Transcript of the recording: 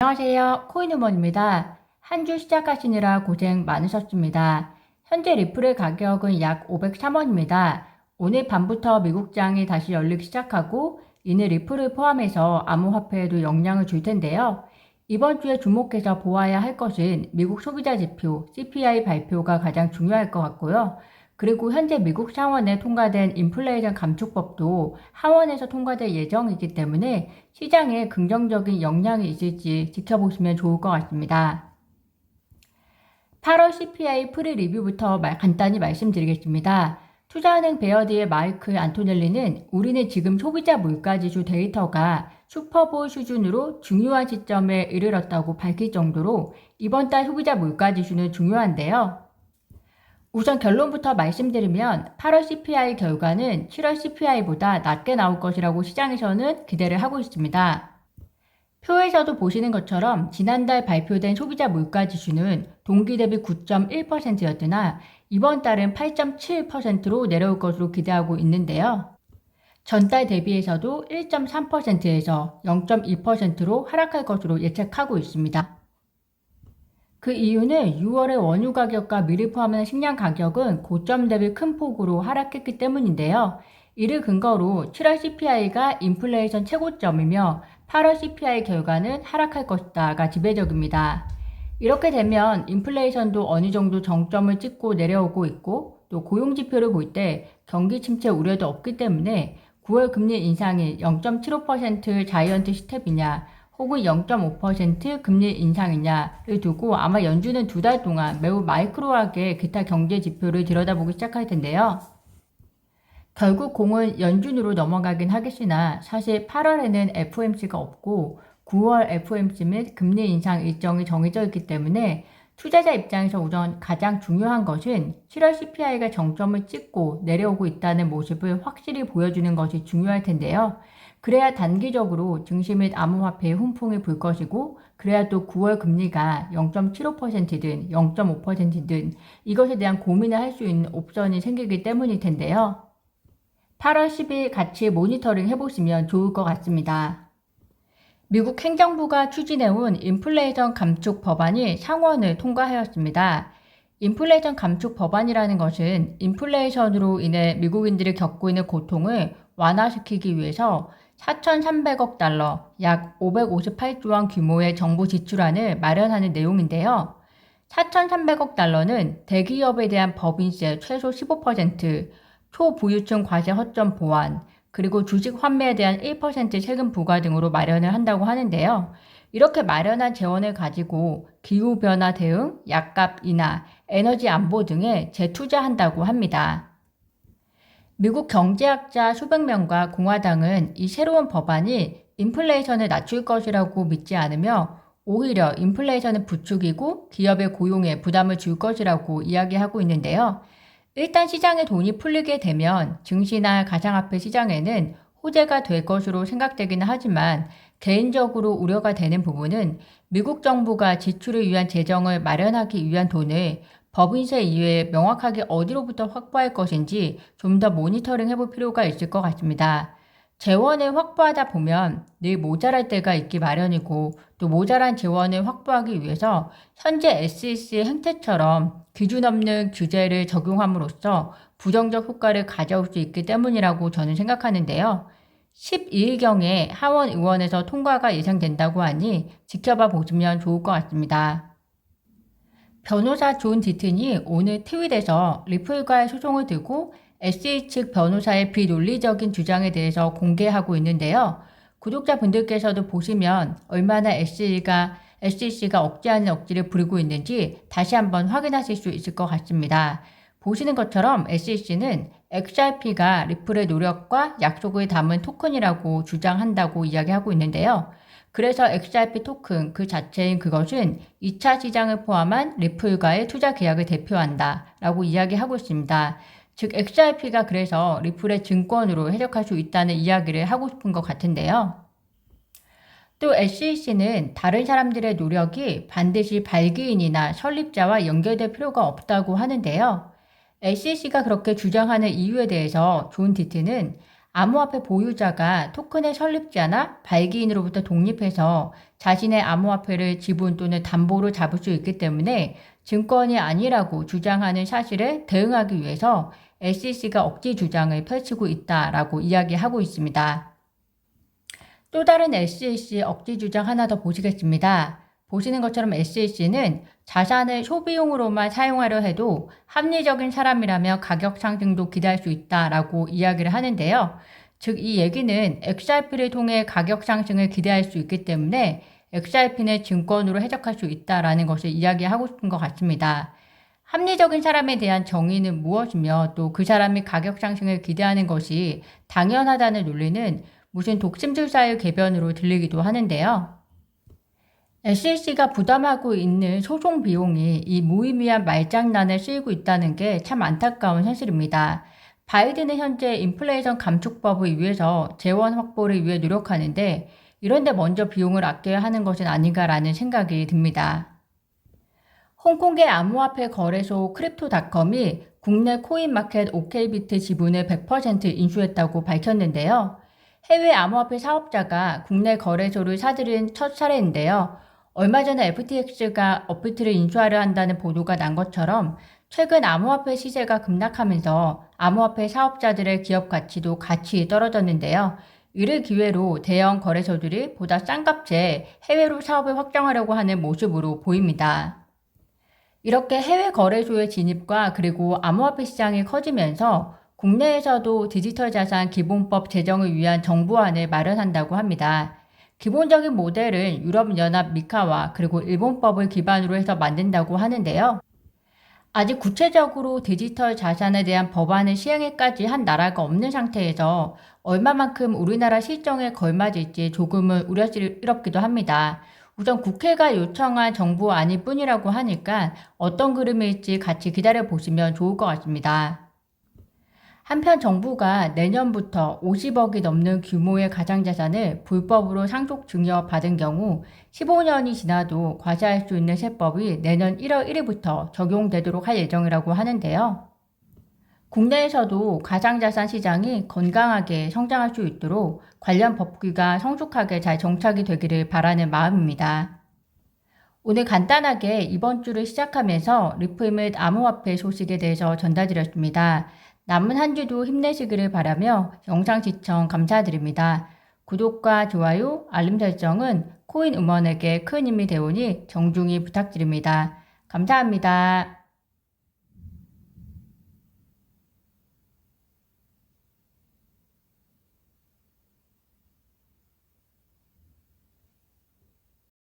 안녕하세요. 코인우먼입니다. 한 주 시작하시느라 고생 많으셨습니다. 현재 리플의 가격은 약 503원입니다. 오늘 밤부터 미국장이 다시 열리기 시작하고 이는 리플을 포함해서 암호화폐에도 영향을 줄 텐데요. 이번 주에 주목해서 보아야 할 것은 미국 소비자 지표 CPI 발표가 가장 중요할 것 같고요. 그리고 현재 미국 상원에 통과된 인플레이션 감축법도 하원에서 통과될 예정이기 때문에 시장에 긍정적인 영향이 있을지 지켜보시면 좋을 것 같습니다. 8월 CPI 프리 리뷰부터 말- 간단히 말씀드리겠습니다. 투자은행 베어드의 마이클 안토넬리는 우리는 지금 소비자 물가 지수 데이터가 슈퍼볼 수준으로 중요한 시점에 이르렀다고 밝힐 정도로 이번 달 소비자 물가 지수는 중요한데요. 우선 결론부터 말씀드리면 8월 CPI 결과는 7월 CPI보다 낮게 나올 것이라고 시장에서는 기대를 하고 있습니다. 표에서도 보시는 것처럼 지난달 발표된 소비자 물가 지수는 동기 대비 9.1%였으나 이번 달은 8.7%로 내려올 것으로 기대하고 있는데요. 전달 대비해서도 1.3%에서 0.2%로 하락할 것으로 예측하고 있습니다. 그 이유는 6월의 원유 가격과 미를 포함한 식량 가격은 고점 대비 큰 폭으로 하락했기 때문인데요. 이를 근거로 7월 CPI가 인플레이션 최고점이며 8월 CPI 결과는 하락할 것이다가 지배적입니다. 이렇게 되면 인플레이션도 어느 정도 정점을 찍고 내려오고 있고 또 고용 지표를 볼 때 경기 침체 우려도 없기 때문에 9월 금리 인상이 0.75% 자이언트 스텝이냐 혹은 0.5% 금리 인상이냐를 두고 아마 연준은 두 달 동안 매우 마이크로하게 기타 경제 지표를 들여다보기 시작할 텐데요. 결국 공은 연준으로 넘어가긴 하겠으나 사실 8월에는 FOMC가 없고 9월 FOMC 및 금리 인상 일정이 정해져 있기 때문에 투자자 입장에서 우선 가장 중요한 것은 7월 CPI가 정점을 찍고 내려오고 있다는 모습을 확실히 보여주는 것이 중요할 텐데요. 그래야 단기적으로 증시 및 암호화폐의 훈풍이 불 것이고 그래야 또 9월 금리가 0.75%든 0.5%든 이것에 대한 고민을 할 수 있는 옵션이 생기기 때문일 텐데요. 8월 10일 같이 모니터링 해보시면 좋을 것 같습니다. 미국 행정부가 추진해온 인플레이션 감축 법안이 상원을 통과하였습니다. 인플레이션 감축 법안이라는 것은 인플레이션으로 인해 미국인들이 겪고 있는 고통을 완화시키기 위해서 4,300억 달러, 약 558조 원 규모의 정부 지출안을 마련하는 내용인데요. 4,300억 달러는 대기업에 대한 법인세 최소 15%, 초부유층 과세 허점 보완, 그리고 주식 환매에 대한 1% 세금 부과 등으로 마련을 한다고 하는데요. 이렇게 마련한 재원을 가지고 기후변화 대응, 약값 인하, 에너지 안보 등에 재투자한다고 합니다. 미국 경제학자 수백 명과 공화당은 이 새로운 법안이 인플레이션을 낮출 것이라고 믿지 않으며 오히려 인플레이션을 부추기고 기업의 고용에 부담을 줄 것이라고 이야기하고 있는데요. 일단 시장에 돈이 풀리게 되면 증시나 가상화폐 시장에는 호재가 될 것으로 생각되기는 하지만 개인적으로 우려가 되는 부분은 미국 정부가 지출을 위한 재정을 마련하기 위한 돈을 법인세 이외에 명확하게 어디로부터 확보할 것인지 좀 더 모니터링 해볼 필요가 있을 것 같습니다. 재원을 확보하다 보면 늘 모자랄 때가 있기 마련이고 또 모자란 재원을 확보하기 위해서 현재 SEC의 행태처럼 기준 없는 규제를 적용함으로써 부정적 효과를 가져올 수 있기 때문이라고 저는 생각하는데요. 12일경에 하원 의원에서 통과가 예상된다고 하니 지켜봐 보시면 좋을 것 같습니다. 변호사 존 디튼이 오늘 트윗에서 리플과의 소송을 두고 SE 측 변호사의 비논리적인 주장에 대해서 공개하고 있는데요. 구독자분들께서도 보시면 얼마나 SE가 SEC가 억지 아닌 억지를 부리고 있는지 다시 한번 확인하실 수 있을 것 같습니다. 보시는 것처럼 SEC는 XRP가 리플의 노력과 약속을 담은 토큰이라고 주장한다고 이야기하고 있는데요. 그래서 XRP 토큰 그 자체인 그것은 2차 시장을 포함한 리플과의 투자 계약을 대표한다 라고 이야기하고 있습니다. 즉 XRP가 그래서 리플의 증권으로 해석할 수 있다는 이야기를 하고 싶은 것 같은데요. 또 SEC는 다른 사람들의 노력이 반드시 발기인이나 설립자와 연결될 필요가 없다고 하는데요. SEC가 그렇게 주장하는 이유에 대해서 존 디트는 암호화폐 보유자가 토큰의 설립자나 발기인으로부터 독립해서 자신의 암호화폐를 지분 또는 담보로 잡을 수 있기 때문에 증권이 아니라고 주장하는 사실에 대응하기 위해서 SEC가 억지 주장을 펼치고 있다라고 이야기하고 있습니다. 또 다른 SEC 억지 주장 하나 더 보시겠습니다. 보시는 것처럼 SEC는 자산을 소비용으로만 사용하려 해도 합리적인 사람이라면 가격 상승도 기대할 수 있다라고 이야기를 하는데요. 즉, 이 얘기는 XRP를 통해 가격 상승을 기대할 수 있기 때문에 XRP는 증권으로 해석할 수 있다라는 것을 이야기하고 싶은 것 같습니다. 합리적인 사람에 대한 정의는 무엇이며 또 그 사람이 가격 상승을 기대하는 것이 당연하다는 논리는 무슨 독심술사의 궤변으로 들리기도 하는데요. SEC가 부담하고 있는 소송 비용이 이 무의미한 말장난에 쓰이고 있다는 게 참 안타까운 현실입니다. 바이든은 현재 인플레이션 감축법을 위해서 재원 확보를 위해 노력하는데 이런데 먼저 비용을 아껴야 하는 것은 아닌가라는 생각이 듭니다. 홍콩의 암호화폐 거래소 크립토닷컴이 국내 코인마켓 OK비트 지분을 100% 인수했다고 밝혔는데요. 해외 암호화폐 사업자가 국내 거래소를 사들인 첫 사례인데요. 얼마 전에 FTX가 업비트를 인수하려 한다는 보도가 난 것처럼 최근 암호화폐 시세가 급락하면서 암호화폐 사업자들의 기업 가치도 같이 떨어졌는데요. 이를 기회로 대형 거래소들이 보다 싼 값에 해외로 사업을 확장하려고 하는 모습으로 보입니다. 이렇게 해외 거래소의 진입과 그리고 암호화폐 시장이 커지면서 국내에서도 디지털 자산 기본법 제정을 위한 정부안을 마련한다고 합니다. 기본적인 모델은 유럽연합 미카와 그리고 일본법을 기반으로 해서 만든다고 하는데요. 아직 구체적으로 디지털 자산에 대한 법안을 시행에까지 한 나라가 없는 상태에서 얼마만큼 우리나라 실정에 걸맞을지 조금은 우려스럽기도 합니다. 우선 국회가 요청한 정부안일 뿐이라고 하니까 어떤 그림일지 같이 기다려 보시면 좋을 것 같습니다. 한편 정부가 내년부터 50억이 넘는 규모의 가상자산을 불법으로 상속 증여 받은 경우 15년이 지나도 과세할 수 있는 세법이 내년 1월 1일부터 적용되도록 할 예정이라고 하는데요. 국내에서도 가상자산 시장이 건강하게 성장할 수 있도록 관련 법규가 성숙하게 잘 정착이 되기를 바라는 마음입니다. 오늘 간단하게 이번 주를 시작하면서 및 암호화폐 소식에 대해서 전달드렸습니다. 남은 한 주도 힘내시기를 바라며 영상 시청 감사드립니다. 구독과 좋아요, 알림 설정은 코인 음원에게 큰 힘이 되오니 정중히 부탁드립니다. 감사합니다.